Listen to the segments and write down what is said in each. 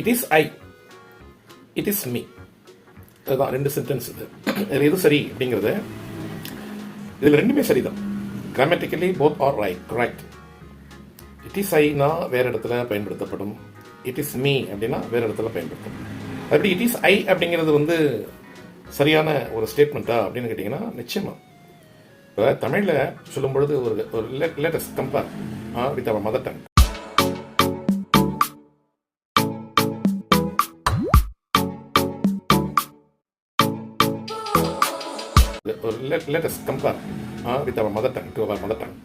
It is I it is me அதுதான் ரெண்டு sentence இது. இதில் எது சரி அப்படிங்கிறது இதில் ரெண்டுமே சரிதான். Grammatically both are right correct it is Aina வேறு இடத்துல பயன்படுத்தப்படும். இட் இஸ் மீ அப்படின்னா வேறு இடத்துல பயன்படுத்தப்படும். அப்படி இட் இஸ் ஐ அப்படிங்கிறது வந்து சரியான ஒரு ஸ்டேட்மெண்ட்டா அப்படின்னு கேட்டிங்கன்னா நிச்சயமாக இப்போ தமிழில் சொல்லும் பொழுது ஒரு ஒரு latest compare with our mother tongue ஒரு latest compare with our mother tongue to our mother tongue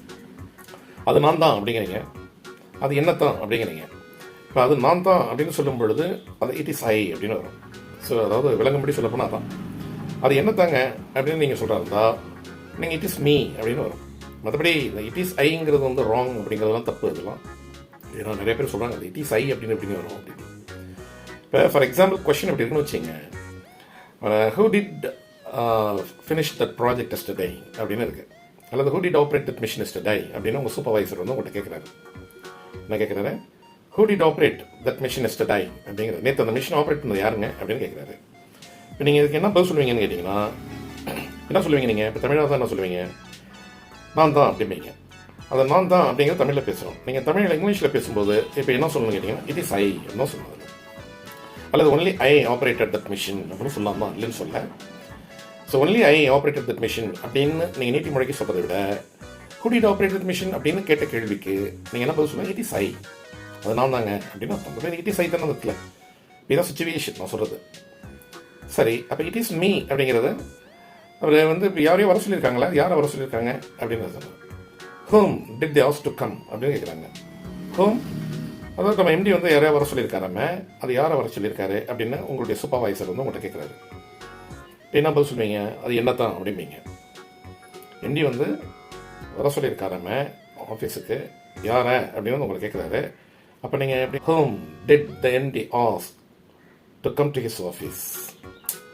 அது நான் தான் அப்படிங்கிறீங்க. அது என்னத்தான் அப்படிங்கிறீங்க. இப்போ அது நான் தான் அப்படின்னு சொல்லும் பொழுது அது இட் இஸ் ஐ அப்படின்னு வரும். ஸோ அதாவது விளங்கும்படி சொல்ல போனால் தான் அது என்னத்தாங்க அப்படின்னு நீங்கள் சொல்கிறதா நீங்கள் இட் இஸ் மீ அப்படின்னு வரும். மற்றபடி இந்த இட் இஸ் ஐங்கிறது வந்து ராங் அப்படிங்கிறதுலாம் தப்பு இதெல்லாம் ஏன்னா நிறைய பேர் சொல்கிறாங்க அது இட் இஸ் ஐ அப்படின்னு எப்படிங்க வரும் அப்படின்னு. இப்போ ஃபார் எக்ஸாம்பிள் கொஷின் எப்படி இருக்குன்னு வச்சுங்க who uh, did finish that project yesterday அப்படின்னு இருக்குது அல்லது who did operate that machine tie அப்படின்னு உங்கள் சூப்பர்வைசர் வந்து உங்கள்கிட்ட கேட்குறாரு நான் கேட்குறேன் who did operate that machine yesterday அப்படிங்கிறது நேற்று அந்த மிஷின் ஆப்ரேட் பண்ணது யாருங்க அப்படின்னு கேட்குறாரு இப்போ நீங்கள் இதுக்கு என்ன பதில் சொல்லுவீங்கன்னு கேட்டிங்கன்னா என்ன சொல்லுவீங்க நீங்கள் இப்போ தமிழாக தான் என்ன சொல்லுவீங்க? நான் தான் அப்படிம்பீங்க. அதை நான் தான் அப்படிங்கிறது தமிழில் பேசுகிறோம் நீங்கள் தமிழில் இங்கிலீஷில் பேசும்போது இப்போ என்ன சொல்லணும்னு கேட்டிங்கன்னா இட் இஸ் ஐ என்ன சொல்லுவாங்க அல்லது only I operated that machine அப்படின்னு சொல்லாமா இல்லைன்னு சொல்ல. So only I operated that machine அப்படின்னு நீங்கள் நீட்டி முறைக்கு சொல்கிறத விட குடிட் ஆப்ரேட்டட் மிஷின் அப்படின்னு கேட்ட கேள்விக்கு நீங்கள் என்ன பதில் சொல்லுங்கள் இட் இஸ் ஐ அதனால தாங்க அப்படின்னு அர்த்தம் இட் இஸ் ஐ தானே இடத்துல இதுதான் சுச்சுவேஷன் நான் சொல்கிறது சரி அப்போ இட் இஸ் மீ அப்படிங்கிறது அவர் வந்து இப்போ யாரையும் வர சொல்லியிருக்காங்களா? யாரை வர சொல்லியிருக்காங்க? அப்படின்னு சொல்லுவாங்க whom did the house to come அப்படின்னு கேட்குறாங்க ஹோம் அதாவது நம்ம எம்டி வந்து யாரையா வர சொல்லியிருக்காராம அது யாரை வர சொல்லியிருக்காரு அப்படின்னு உங்களுடைய சூப்பர்வைசர் வந்து உங்கள்கிட்ட கேட்குறாரு என்ன பதில் சொல்லுவீங்க அது என்னத்தான் அப்படிம்பீங்க. எம்டி வந்து வர சொல்லியிருக்காராம ஆஃபீஸுக்கு யார அப்படின்னு வந்து உங்களை கேட்குறாரு அப்போ நீங்கள் எப்படி whom did the MD of to come to his office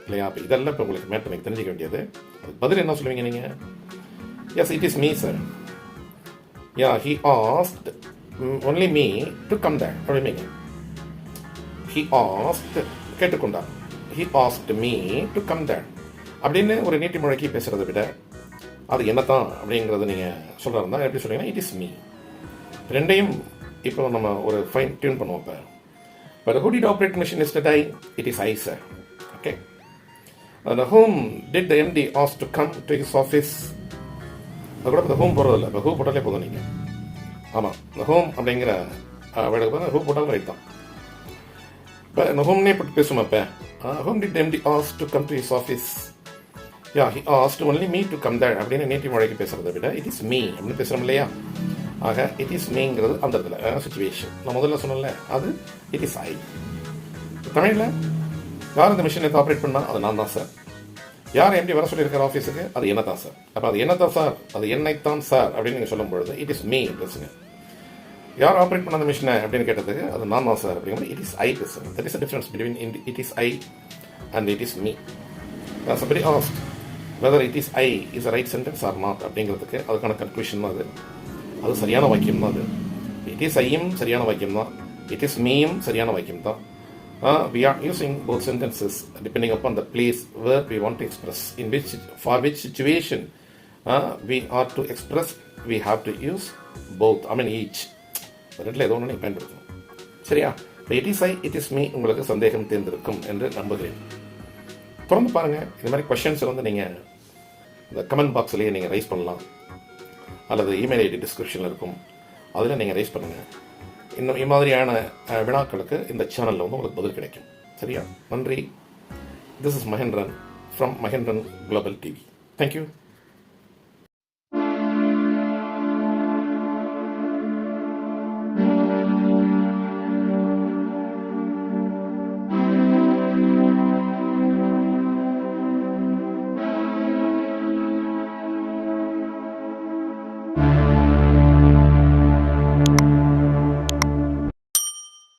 இல்லையா? அப்போ இதெல்லாம் இப்போ உங்களுக்கு மேட் எனக்கு தெரிஞ்சிக்க வேண்டியது. அதுக்கு பதில் என்ன சொல்லுவீங்க நீங்கள் yes it is me sir yeah he asked only me to come there அப்படிம்பீங்க. He asked கேட்டுக்கொண்டார். He asked me to come there அப்படின்னு ஒரு நீட்டி முழக்கி பேசுகிறத விட அது என்னத்தான்? அப்படிங்கிறத நீங்கள் சொல்கிறதா எப்படி சொன்னீங்கன்னா இட் இஸ் மீ ரெண்டையும் இப்போ நம்ம ஒரு ஃபைன் டியூன் பண்ணுவோம் இப்போ. இப்போ who did operate machine is tie it is I sir okay அந்த whom did the MD ask to come to his office அது கூட இப்போ ஹோம் போடுறதில்ல இப்போ ஹூ போட்டாலே போதும் நீங்கள் ஆமாம் இந்த ஹோம் அப்படிங்கிற வேலைக்கு பார்த்தா ஹூ போட்டாலும் ரைட் தான். இப்போ இந்த ஹோம்னே போட்டு பேசுமா இப்போ. Whom did MD ask to come to his office yeah he asked only me to come there அப்படின்னு நேற்று மொழிக்கு பேசுகிறத விட இட் இஸ் மீ அப்படின்னு பேசுகிறோம் இல்லையா? ஆக இட் இஸ் மீங்கிறது அந்த இடத்துல uh, சுச்சுவேஷன் நான் முதல்ல சொன்னல அது இட் இஸ் ஐ தமிழில் யார் இந்த மிஷினை ஆப்ரேட் பண்ணால் அது நான் தான் சார் யார் எப்படி வர சொல்லியிருக்கிற ஆஃபீஸுக்கு அது என்ன தான் சார் அப்போ அது என்ன தான் சார் அது என்னைத்தான் சார் அப்படின்னு நீங்கள் சொல்லும் பொழுது இட் இஸ் மீ பேசுங்க. யார் ஆப்ரேட் பண்ண அந்த மிஷினை அப்படின்னு கேட்டதுக்கு அது நான் தான் சார் அப்படிங்கும்போது இட் இஸ் ஐ பேசுங்க that is a difference between it is I and it is me somebody asked whether it is I is right sentence or not அப்படிங்கிறதுக்கு அதுக்கான கன்க்ளூஷன் தான் அது. அது சரியான வாக்கியம் தான் அது. இட் இஸ் ஐயும் சரியான வாக்கியம் தான். இட் இஸ் மீயும் சரியான வாக்கியம் தான். We are using both sentences depending upon the place where we want to express in which for which situation we are to express we have to use both I mean each ரெண்டில் ஏதோ ஒன்று நீங்கள் பயன்படுத்தணும். சரியா? It is I it is me உங்களுக்கு சந்தேகம் தேர்ந்திருக்கும் என்று நம்புகிறேன். தொடர்ந்து பாருங்கள் இது மாதிரி கொஷின்ஸை வந்து நீங்கள் இந்த கமெண்ட் பாக்ஸ்லேயே நீங்கள் ரைஸ் பண்ணலாம். அல்லது இமெயில் ஐடி டிஸ்கிரிப்ஷனில் இருக்கும். அதில் நீங்கள் ரைஸ் பண்ணுங்கள் இன்னும் இம்மாதிரியான வினாக்களுக்கு இந்த சேனலில் வந்து உங்களுக்கு பதில் கிடைக்கும். சரியா? நன்றி. This is Mahendran from Mahendran global TV thank you